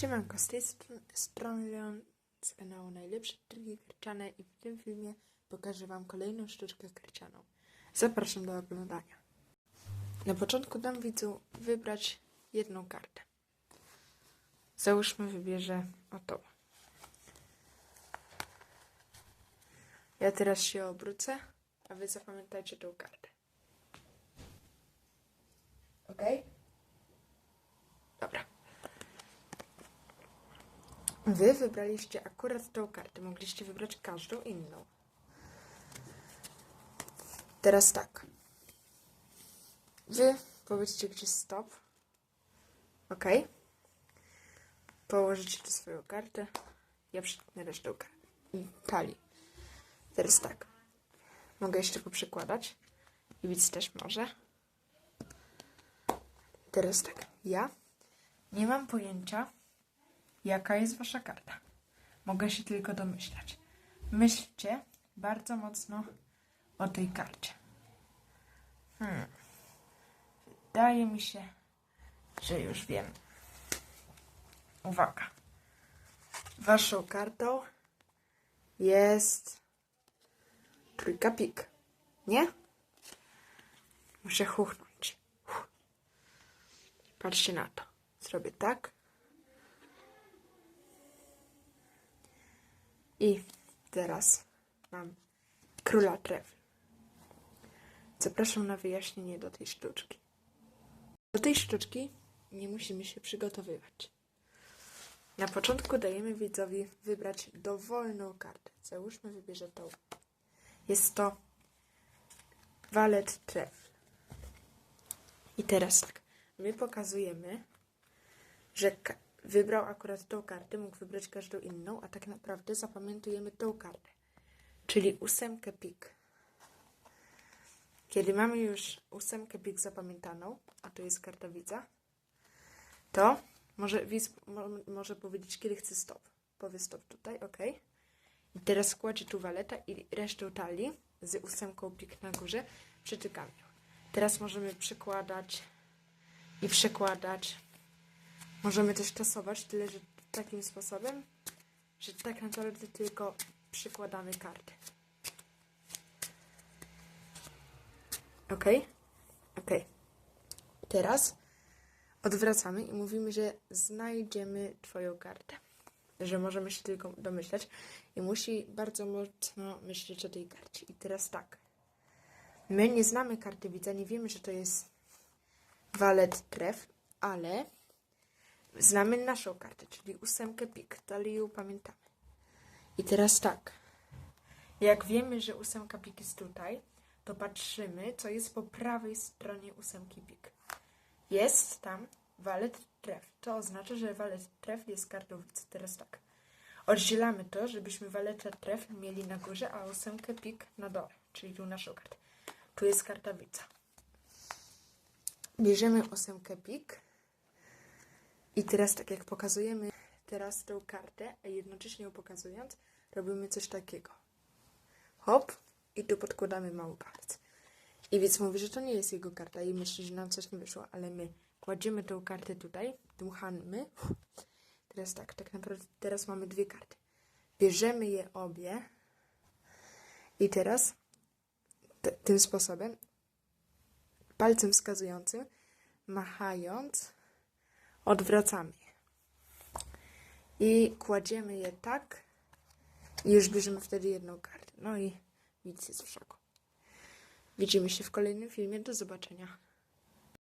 Siemanko, z tej str- strony Leon z kanału Najlepsze Triki Karciane i w tym filmie pokażę Wam kolejną sztuczkę karcianą. Zapraszam do oglądania. Na początku dam widzu wybrać jedną kartę. Załóżmy wybierze o tą. Ja teraz się obrócę, a Wy zapamiętajcie tą kartę. Ok? Dobra. Wy wybraliście akurat tą kartę. Mogliście wybrać każdą inną. Teraz tak. Wy powiedzcie gdzie stop. Ok. Położycie tu swoją kartę. Ja przytnę resztę talii. Teraz tak. Mogę jeszcze poprzekładać. I widz też może. Teraz tak. Ja nie mam pojęcia, jaka jest wasza karta. Mogę się tylko domyślać. Myślcie bardzo mocno o tej karcie. Hmm. Wydaje mi się, że już wiem. Uwaga. Waszą kartą jest trójka pik. Nie? Muszę chuchnąć. Patrzcie na to. Zrobię tak. I teraz mam króla trefl. Zapraszam na wyjaśnienie do tej sztuczki. Do tej sztuczki nie musimy się przygotowywać. Na początku dajemy widzowi wybrać dowolną kartę. Załóżmy, wybierze tą. Jest to walet trefl. I teraz tak. My pokazujemy, że wybrał akurat tą kartę, mógł wybrać każdą inną, a tak naprawdę zapamiętujemy tą kartę, czyli ósemkę pik. Kiedy mamy już ósemkę pik zapamiętaną, a to jest karta widza, to może widz mo, może powiedzieć, kiedy chce stop. Powie stop tutaj, ok. I teraz kładzie tu waleta i resztę talii z ósemką pik na górze przeczekamy. ją. Teraz możemy przekładać i przekładać Możemy też tasować, tyle że takim sposobem, że tak naprawdę tylko przykładamy karty. Ok? Ok. Teraz odwracamy i mówimy, że znajdziemy Twoją kartę. Że możemy się tylko domyślać i musi bardzo mocno myśleć o tej karcie. I teraz tak. My nie znamy karty widza, nie wiemy, że to jest walet tref, ale Znamy naszą kartę, czyli ósemkę pik. Dalej ją pamiętamy. I teraz tak. Jak wiemy, że ósemka pik jest tutaj, to patrzymy, co jest po prawej stronie ósemki pik. Jest tam walet tref. To oznacza, że walet tref jest kartą. Teraz tak. Oddzielamy to, żebyśmy waleta tref mieli na górze, a ósemkę pik na dole, czyli tu naszą kartę. Tu jest karta. Bierzemy ósemkę pik. I teraz tak jak pokazujemy teraz tą kartę, a jednocześnie ją pokazując, robimy coś takiego. Hop i tu podkładamy mały palec. I więc mówi, że to nie jest jego karta i myśli, że nam coś nie wyszło, ale my kładziemy tą kartę tutaj, dmuchamy. Teraz tak, tak naprawdę teraz mamy dwie karty. Bierzemy je obie i teraz tym sposobem palcem wskazującym machając odwracamy. I kładziemy je tak. I już bierzemy wtedy jedną kartę. No i nic jest w szoku. Widzimy się w kolejnym filmie. Do zobaczenia.